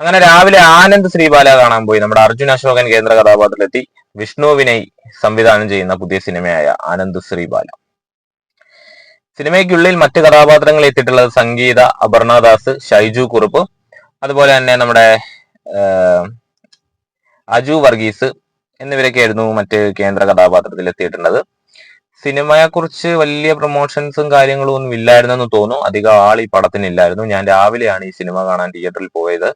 അങ്ങനെ രാവിലെ ആനന്ദ് ശ്രീബാല കാണാൻ പോയി. നമ്മുടെ അർജുൻ അശോകൻ കേന്ദ്ര കഥാപാത്രത്തിലെത്തി. വിഷ്ണു വിനയ് സംവിധാനം ചെയ്യുന്ന പുതിയ സിനിമയായ ആനന്ദ് ശ്രീബാല. സിനിമയ്ക്കുള്ളിൽ മറ്റ് കഥാപാത്രങ്ങൾ എത്തിയിട്ടുള്ളത് സംഗീത അപർണദാസ് ഷൈജു കുറുപ്പ്. അതുപോലെ തന്നെ നമ്മുടെ അജു വർഗീസ് എന്നിവരൊക്കെ ആയിരുന്നു മറ്റ് കേന്ദ്ര കഥാപാത്രത്തിൽ എത്തിയിട്ടുള്ളത്. സിനിമയെ കുറിച്ച് വലിയ പ്രൊമോഷൻസും കാര്യങ്ങളും ഒന്നും ഇല്ലായിരുന്നെന്ന് തോന്നുന്നു. അധികം ആൾ ഈ പടത്തിനില്ലായിരുന്നു ഞാൻ രാവിലെയാണ് ഈ സിനിമ കാണാൻ തിയേറ്ററിൽ പോയത്.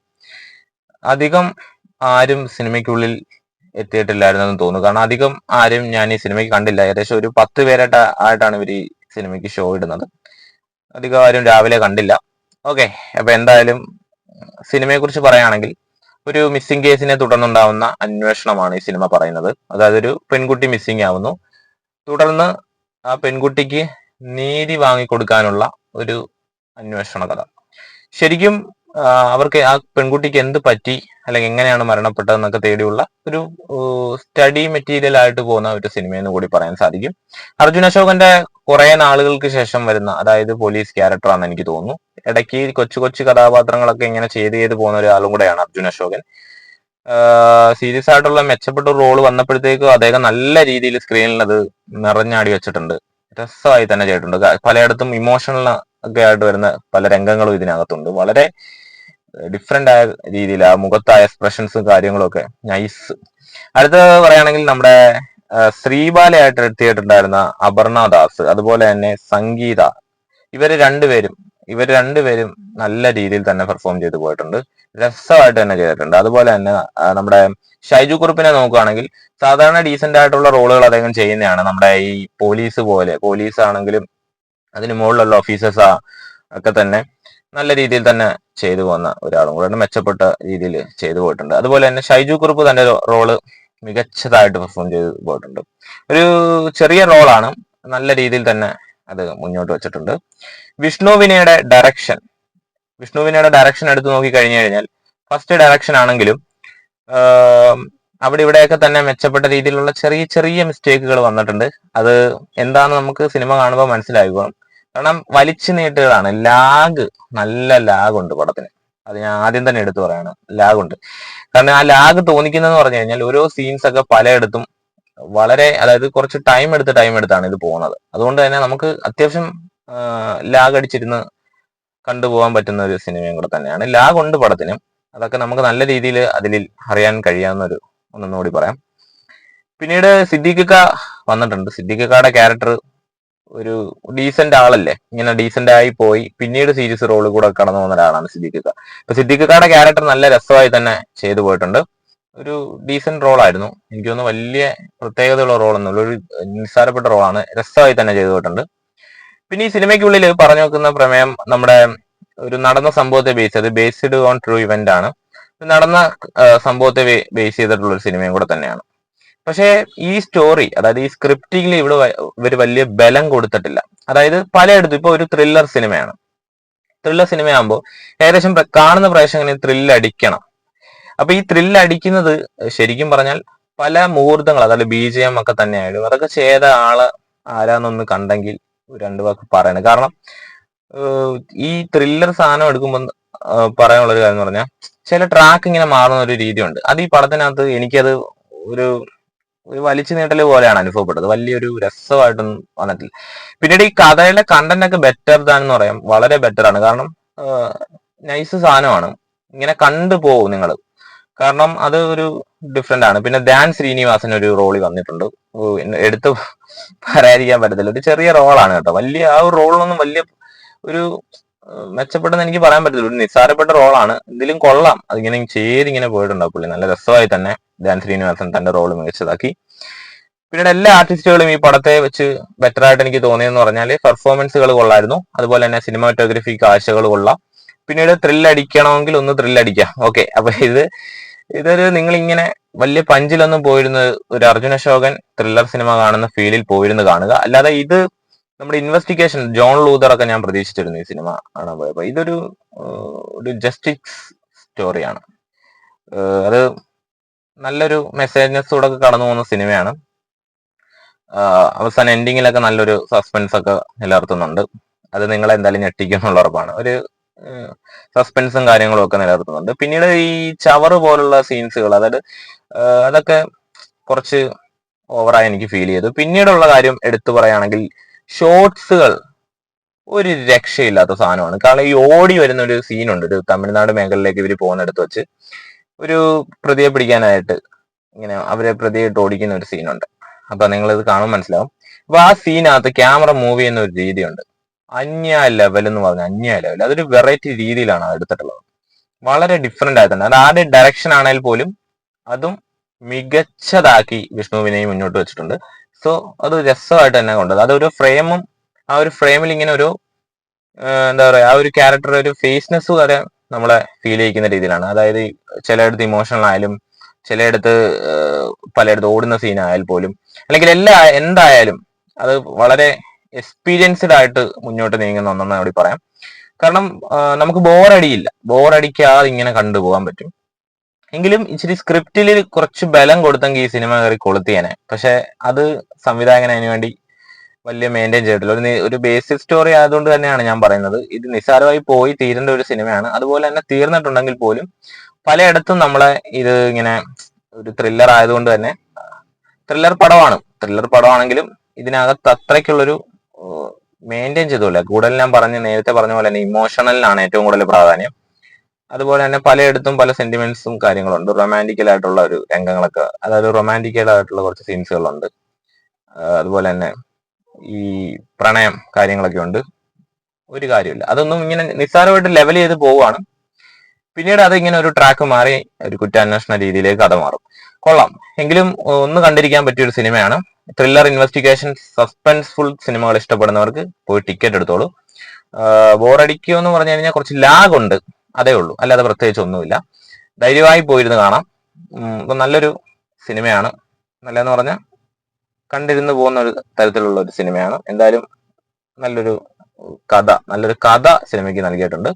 അധികം ആരും സിനിമയ്ക്കുള്ളിൽ എത്തിയിട്ടില്ലായിരുന്നെന്ന് തോന്നുന്നു. കാരണം അധികം ആരും ഞാൻ ഈ സിനിമയ്ക്ക് കണ്ടില്ല. ഏകദേശം ഒരു പത്ത് പേരായിട്ട് ആയിട്ടാണ് ഇവർ ഈ സിനിമയ്ക്ക് ഷോ ഇടുന്നത്. അധികം ആരും രാവിലെ കണ്ടില്ല. ഓക്കെ അപ്പൊ എന്തായാലും സിനിമയെ കുറിച്ച് പറയുകയാണെങ്കിൽ ഒരു മിസ്സിംഗ് കേസിനെ തുടർന്നുണ്ടാവുന്ന അന്വേഷണമാണ് ഈ സിനിമ പറയുന്നത്. അതായത് ഒരു പെൺകുട്ടി മിസ്സിംഗ് ആവുന്നു. തുടർന്ന് ആ പെൺകുട്ടിക്ക് നീതി വാങ്ങിക്കൊടുക്കാനുള്ള ഒരു അന്വേഷണ കഥ. ശരിക്കും അവർക്ക് ആ പെൺകുട്ടിക്ക് എന്ത് പറ്റി? അല്ലെങ്കിൽ എങ്ങനെയാണ് മരണപ്പെട്ടതെന്നൊക്കെ തേടിയുള്ള ഒരു സ്റ്റഡി മെറ്റീരിയൽ ആയിട്ട് പോകുന്ന ഒരു സിനിമയെന്ന് കൂടി പറയാൻ സാധിക്കും. അർജുൻ അശോകന്റെ കുറെ നാളുകൾക്ക് ശേഷം വരുന്ന അതായത് പോലീസ് ക്യാരക്ടറാണെന്ന് എനിക്ക് തോന്നുന്നു. ഇടയ്ക്ക് കൊച്ചു കൊച്ചു കഥാപാത്രങ്ങളൊക്കെ ഇങ്ങനെ ചെയ്ത് ചെയ്ത് പോകുന്ന ഒരാളും കൂടെയാണ് അർജുൻ അശോകൻ. സീരിയസ് ആയിട്ടുള്ള മെച്ചപ്പെട്ട റോൾ വന്നപ്പോഴത്തേക്കും അദ്ദേഹം നല്ല രീതിയിൽ സ്ക്രീനിൽ അത് നിറഞ്ഞാടി വെച്ചിട്ടുണ്ട്. രസമായി തന്നെ ചെയ്തിട്ടുണ്ട്. പലയിടത്തും ഇമോഷണൽ ഒക്കെ ആയിട്ട് വരുന്ന പല രംഗങ്ങളും ഇതിനകത്തുണ്ട്. വളരെ ഡിഫറെന്റ് ആയ രീതിയിൽ ആ മുഖത്തായ എക്സ്പ്രഷൻസും കാര്യങ്ങളും ഒക്കെ നൈസ് അടുത്ത പറയുകയാണെങ്കിൽ നമ്മുടെ ശ്രീബാലയായിട്ട് എത്തിയിട്ടുണ്ടായിരുന്ന അപർണ ദാസ് അതുപോലെ തന്നെ സംഗീത. ഇവർ രണ്ടുപേരും ഇവർ രണ്ടുപേരും നല്ല രീതിയിൽ തന്നെ പെർഫോം ചെയ്തു പോയിട്ടുണ്ട്. രസമായിട്ട് തന്നെ ചെയ്തിട്ടുണ്ട്. അതുപോലെ തന്നെ നമ്മുടെ ഷൈജു കുറുപ്പിനെ നോക്കുകയാണെങ്കിൽ സാധാരണ ഡീസെന്റ് ആയിട്ടുള്ള റോളുകൾ അദ്ദേഹം ചെയ്യുന്നതാണ്. നമ്മുടെ ഈ പോലീസ് പോലെ പോലീസ് ആണെങ്കിലും അതിന് മുകളിലുള്ള ഓഫീസേഴ്സ് ഒക്കെ തന്നെ നല്ല രീതിയിൽ തന്നെ ചെയ്തു പോകുന്ന ഒരാളും കൂടെ മെച്ചപ്പെട്ട രീതിയിൽ ചെയ്തു പോയിട്ടുണ്ട്. അതുപോലെ തന്നെ ഷൈജു കുറുപ്പ് തന്റെ റോൾ മികച്ചതായിട്ട് പെർഫോം ചെയ്തു പോയിട്ടുണ്ട്. ഒരു ചെറിയ റോളാണ്. നല്ല രീതിയിൽ തന്നെ അത് മുന്നോട്ട് വെച്ചിട്ടുണ്ട്. വിഷ്ണു വിനയുടെ ഡയറക്ഷൻ വിഷ്ണു വിനയുടെ ഡയറക്ഷൻ എടുത്തു നോക്കി കഴിഞ്ഞു കഴിഞ്ഞാൽ ഫസ്റ്റ് ഡയറക്ഷൻ ആണെങ്കിലും അവിടെ ഇവിടെയൊക്കെ തന്നെ മെച്ചപ്പെട്ട രീതിയിലുള്ള ചെറിയ ചെറിയ മിസ്റ്റേക്കുകൾ വന്നിട്ടുണ്ട്. അത് എന്താണെന്ന് നമുക്ക് സിനിമ കാണുമ്പോൾ മനസ്സിലായിക്കോളും കാരണം വലിച്ചു നീട്ടുകളാണ് ലാഗ് നല്ല ലാഗ് ഉണ്ട് പടത്തിന്. അത് ഞാൻ ആദ്യം തന്നെ എടുത്തു പറയാണ്. ലാഗ് ഉണ്ട് കാരണം ആ ലാഗ് തോന്നിക്കുന്നതെന്ന് പറഞ്ഞു കഴിഞ്ഞാൽ ഓരോ സീൻസ് ഒക്കെ പലയിടത്തും വളരെ അതായത് കുറച്ച് ടൈം എടുത്ത് ടൈം എടുത്താണ് ഇത് പോകുന്നത് അതുകൊണ്ട് തന്നെ നമുക്ക് അത്യാവശ്യം ലാഗ് അടിച്ചിരുന്ന് കണ്ടുപോകാൻ പറ്റുന്ന ഒരു സിനിമയും കൂടെ തന്നെയാണ്. ലാഗ് ഉണ്ട് പടത്തിന്. അതൊക്കെ നമുക്ക് നല്ല രീതിയിൽ അതിൽ അറിയാൻ കഴിയാവുന്ന ഒരു ഒന്നൊന്നുകൂടി പറയാം. പിന്നീട് സിദ്ദീഖിക്ക വന്നിട്ടുണ്ട്. സിദ്ദീഖിക്കയുടെ ക്യാരക്ടർ ഒരു ഡീസെന്റ് ആളല്ലേ? ഇങ്ങനെ ഡീസെന്റ് ആയി പോയി. പിന്നീട് സീരിയസ് റോൾ കൂടെ കടന്നു പോകുന്ന ഒരാളാണ് സിദ്ദീഖിക്ക. അപ്പൊ ഖാന്റെ ക്യാരക്ടർ നല്ല രസമായി തന്നെ ചെയ്തു പോയിട്ടുണ്ട്. ഒരു ഡീസന്റ് റോളായിരുന്നു എനിക്ക് തോന്നുന്നു വലിയ പ്രത്യേകതയുള്ള റോൾ റോളൊന്നുമില്ല ഒരു നിസ്സാരപ്പെട്ട റോളാണ് രസമായി തന്നെ ചെയ്തു പോയിട്ടുണ്ട്. പിന്നെ ഈ സിനിമയ്ക്കുള്ളിൽ പറഞ്ഞു വെക്കുന്ന പ്രമേയം നമ്മുടെ ഒരു നടന്ന സംഭവത്തെ ബേസ് ചെയ്ത് ബേസ്ഡ് ഓൺ ട്രൂ ഇവന്റ് ആണ്. നടന്ന സംഭവത്തെ ബേസ് ചെയ്തിട്ടുള്ള ഒരു സിനിമയും കൂടെ തന്നെയാണ്. പക്ഷേ ഈ സ്റ്റോറി അതായത് ഈ സ്ക്രിപ്റ്റിംഗിൽ ഇവിടെ ഒരു വലിയ ബലം കൊടുത്തിട്ടില്ല. അതായത് പലയിടത്തും ഇപ്പൊ ഒരു ത്രില്ലർ സിനിമയാണ് ത്രില്ലർ സിനിമയാകുമ്പോൾ ഏകദേശം കാണുന്ന പ്രേക്ഷകന് ത്രില്ല് അടിക്കണം. അപ്പൊ ഈ ത്രില്ല് അടിക്കുന്നത് ശരിക്കും പറഞ്ഞാൽ പല മുഹൂർത്തങ്ങൾ അതായത് ബി ജെ എം ഒക്കെ തന്നെയായാലും അതൊക്കെ ചെയ്ത ആൾ ആരാന്നൊന്ന് കണ്ടെങ്കിൽ രണ്ടു വാക്ക് പറയണം. കാരണം ഈ ത്രില്ലർ സാധനം എടുക്കുമ്പോൾ പറയാനുള്ള ഒരു കാര്യം എന്ന് പറഞ്ഞാൽ ചില ട്രാക്ക് ഇങ്ങനെ മാറുന്ന ഒരു രീതിയുണ്ട്. അത് ഈ പടത്തിനകത്ത് എനിക്കത് ഒരു ഒരു വലിച്ചു നീട്ടൽ പോലെയാണ് അനുഭവപ്പെട്ടത്. വലിയൊരു രസമായിട്ടൊന്നും വന്നിട്ടില്ല. പിന്നീട് ഈ കഥയുടെ കണ്ടന്റ് ഒക്കെ ബെറ്റർ ദാൻ എന്ന് പറയാം. വളരെ ബെറ്റർ ആണ്. കാരണം നൈസ് സാധനമാണ്. ഇങ്ങനെ കണ്ടു പോകും നിങ്ങൾ കാരണം അത് ഒരു ഡിഫറെന്റ് ആണ്. പിന്നെ ധ്യാൻ ശ്രീനിവാസൻ ഒരു റോളി വന്നിട്ടുണ്ട്. എടുത്ത് പറയാതിരിക്കാൻ പറ്റത്തില്ല. ഒരു ചെറിയ റോളാണ് കേട്ടോ. വലിയ ആ ഒരു റോളിനൊന്നും വലിയ ഒരു മെച്ചപ്പെട്ടെന്ന് എനിക്ക് പറയാൻ പറ്റത്തില്ല. ഒരു നിസ്സാരപ്പെട്ട റോളാണ് ഇതിലും കൊള്ളാം. അതിങ്ങനെ ചെയ്തിങ്ങനെ പോയിട്ടുണ്ട് പുള്ളി. നല്ല രസമായി തന്നെ. ധ്യാൻ തന്റെ റോൾ മികച്ചതാക്കി. പിന്നീട് എല്ലാ ആർട്ടിസ്റ്റുകളും ഈ പടത്തെ വെച്ച് ബെറ്റർ ആയിട്ട് എനിക്ക് തോന്നിയെന്ന് പറഞ്ഞാൽ പെർഫോമൻസുകൾ കൊള്ളായിരുന്നു. അതുപോലെ തന്നെ സിനിമാറ്റോഗ്രഫി കാഴ്ചകൾ കൊള്ള. പിന്നീട് ത്രില്ല് അടിക്കണമെങ്കിൽ ഒന്ന് ത്രില്ലടിക്കാം ഓക്കെ അപ്പൊ ഇത് ഇതൊരു നിങ്ങൾ ഇങ്ങനെ വലിയ പഞ്ചിലൊന്നും പോയിരുന്ന ഒരു അർജുന അശോകൻ ത്രില്ലർ സിനിമ കാണുന്ന ഫീലിൽ പോയിരുന്നു കാണുക. അല്ലാതെ ഇത് നമ്മുടെ ഇൻവെസ്റ്റിഗേഷൻ ജോൺ ലൂതർ ഒക്കെ ഞാൻ പ്രതീക്ഷിച്ചിരുന്നു ഈ സിനിമ കാണാൻ പോയപ്പോ. ഇതൊരു ഒരു ജസ്റ്റിസ് സ്റ്റോറിയാണ് അത് നല്ലൊരു മെസ്സേജസോടെ കടന്നു പോകുന്ന സിനിമയാണ്. അവസാന എൻഡിങ്ങിലൊക്കെ നല്ലൊരു സസ്പെൻസ് ഒക്കെ നിലനിർത്തുന്നുണ്ട്. അത് നിങ്ങളെ എന്തായാലും ഞെട്ടിക്കും എന്നുള്ള ഉറപ്പാണ്. ഒരു സസ്പെൻസും കാര്യങ്ങളും ഒക്കെ നിലനിർത്തുന്നുണ്ട്. പിന്നീട് ഈ ചവറ് പോലുള്ള സീൻസുകൾ അതായത് അതൊക്കെ കുറച്ച് ഓവറായി എനിക്ക് ഫീൽ ചെയ്തു. പിന്നീടുള്ള കാര്യം എടുത്തു പറയുകയാണെങ്കിൽ ഷോർട്സുകൾ ഒരു രക്ഷയില്ലാത്ത സാധനമാണ്. കാരണം ഈ ഓടി വരുന്ന ഒരു സീനുണ്ട് ഒരു തമിഴ്നാട് മേഖലയിലേക്ക് ഇവർ പോകുന്നിടത്ത് വെച്ച്. ഒരു പ്രതിയെ പിടിക്കാനായിട്ട് ഇങ്ങനെ അവരെ പ്രതിയായിട്ട് ഓടിക്കുന്ന ഒരു സീനുണ്ട് അപ്പൊ നിങ്ങൾ ഇത് കാണുമ്പോൾ മനസ്സിലാവും. അപ്പൊ ആ സീനകത്ത് ക്യാമറ മൂവ് ചെയ്യുന്ന ഒരു രീതിയുണ്ട്. അന്യ ലെവൽ എന്ന് പറഞ്ഞ അന്യ ലെവൽ അതൊരു വെറൈറ്റി രീതിയിലാണ് അത് എടുത്തിട്ടുള്ളത്. വളരെ ഡിഫറെന്റ് ആയിട്ടുണ്ട്. അത് ആരുടെ ഡയറക്ഷൻ ആണെങ്കിൽ പോലും അതും മികച്ചതാക്കി വിഷ്ണുവിനെ മുന്നോട്ട് വെച്ചിട്ടുണ്ട്. സോ അത് രസമായിട്ട് തന്നെ കൊണ്ടത്. അതൊരു ഫ്രെയിമും ആ ഒരു ഫ്രെയിമിൽ ഇങ്ങനെ ഒരു എന്താ പറയാ ആ ഒരു ക്യാരക്ടർ ഒരു ഫേസ്നെസ് വരെ നമ്മളെ ഫീൽ ചെയ്യിക്കുന്ന രീതിയിലാണ്. അതായത് ചിലയിടത്ത് ഇമോഷണൽ ആയാലും ചിലയിടത്ത് പലയിടത്ത് ഓടുന്ന സീൻ ആയാൽ പോലും അല്ലെങ്കിൽ എല്ലാ എന്തായാലും അത് വളരെ എക്സ്പീരിയൻസ്ഡ് ആയിട്ട് മുന്നോട്ട് നീങ്ങുന്ന ഒന്നെന്ന് അവിടെ പറയാം. കാരണം നമുക്ക് ബോറടിയില്ല ബോറടിക്കാതെ ഇങ്ങനെ കണ്ടുപോകാൻ പറ്റും. എങ്കിലും ഇച്ചിരി സ്ക്രിപ്റ്റിൽ കുറച്ച് ബലം കൊടുത്തെങ്കിൽ ഈ സിനിമ കയറി കൊളുത്തിയേനെ. പക്ഷെ അത് സംവിധായകൻ വേണ്ടി വലിയ മെയിന്റെയിൻ ചെയ്തിട്ടില്ല. ഒരു ഒരു ബേസിക് സ്റ്റോറി ആയതുകൊണ്ട് തന്നെയാണ് ഞാൻ പറയുന്നത്. ഇത് നിസ്സാരമായി പോയി തീരേണ്ട ഒരു സിനിമയാണ് അതുപോലെ തന്നെ തീർന്നിട്ടുണ്ടെങ്കിൽ പോലും പലയിടത്തും നമ്മളെ ഇത് ഇങ്ങനെ ഒരു ത്രില്ലർ ആയതുകൊണ്ട് തന്നെ ത്രില്ലർ പടമാണ്. ത്രില്ലർ പടമാണെങ്കിലും ഇതിനകത്ത് അത്രയ്ക്കുള്ളൊരു മെയിന്റെയിൻ ചെയ്തോല്ല കൂടുതൽ ഞാൻ പറഞ്ഞ നേരത്തെ പറഞ്ഞ പോലെ തന്നെ ഇമോഷണലിനാണ് ഏറ്റവും കൂടുതൽ പ്രാധാന്യം. അതുപോലെ തന്നെ പലയിടത്തും പല സെന്റിമെന്റ്സും കാര്യങ്ങളുണ്ട്. റൊമാന്റിക്കൽ ആയിട്ടുള്ള ഒരു രംഗങ്ങളൊക്കെ അതായത് റൊമാന്റിക്കൽ ആയിട്ടുള്ള കുറച്ച് സീൻസുകളുണ്ട് അതുപോലെ തന്നെ ഈ പ്രണയം കാര്യങ്ങളൊക്കെ ഉണ്ട്. ഒരു കാര്യമില്ല. അതൊന്നും ഇങ്ങനെ നിസ്സാരമായിട്ട് ലെവൽ ചെയ്ത് പോവുകയാണ്. പിന്നീട് അത് ഇങ്ങനെ ഒരു ട്രാക്ക് മാറി ഒരു കുറ്റാന്വേഷണ രീതിയിലേക്ക് കഥ മാറും. കൊള്ളാം. എങ്കിലും ഒന്ന് കണ്ടിരിക്കാൻ പറ്റിയ ഒരു സിനിമയാണ്. ത്രില്ലർ ഇൻവെസ്റ്റിഗേഷൻ സസ്പെൻസ്ഫുൾ സിനിമകൾ ഇഷ്ടപ്പെടുന്നവർക്ക് പോയി ടിക്കറ്റ് എടുത്തോളൂ. ബോറടിക്കുക എന്ന് പറഞ്ഞു കഴിഞ്ഞാൽ കുറച്ച് ലാഗ് ഉണ്ട്. അതേ ഉള്ളൂ. അല്ലാതെ പ്രത്യേകിച്ച് ഒന്നുമില്ല. ധൈര്യമായി പോയിരുന്ന് കാണാം. നല്ലൊരു സിനിമയാണ്. നല്ലതെന്ന് പറഞ്ഞാൽ കണ്ടിരുന്ന് പോകുന്ന ഒരു തരത്തിലുള്ള ഒരു സിനിമയാണ്. എന്തായാലും നല്ലൊരു കഥ നല്ലൊരു കഥ സിനിമയ്ക്ക് നൽകിയിട്ടുണ്ട്.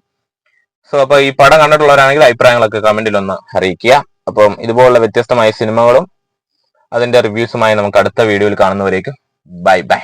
സോ അപ്പൊ ഈ പടം കണ്ടിട്ടുള്ളവരാണെങ്കിൽ അഭിപ്രായങ്ങളൊക്കെ കമന്റിൽ ഒന്ന് അറിയിക്കുക. അപ്പം ഇതുപോലുള്ള വ്യത്യസ്തമായ സിനിമകളും അതിന്റെ റിവ്യൂസുമായി നമുക്ക് അടുത്ത വീഡിയോയിൽ കാണുന്നവരേക്കും ബൈ ബൈ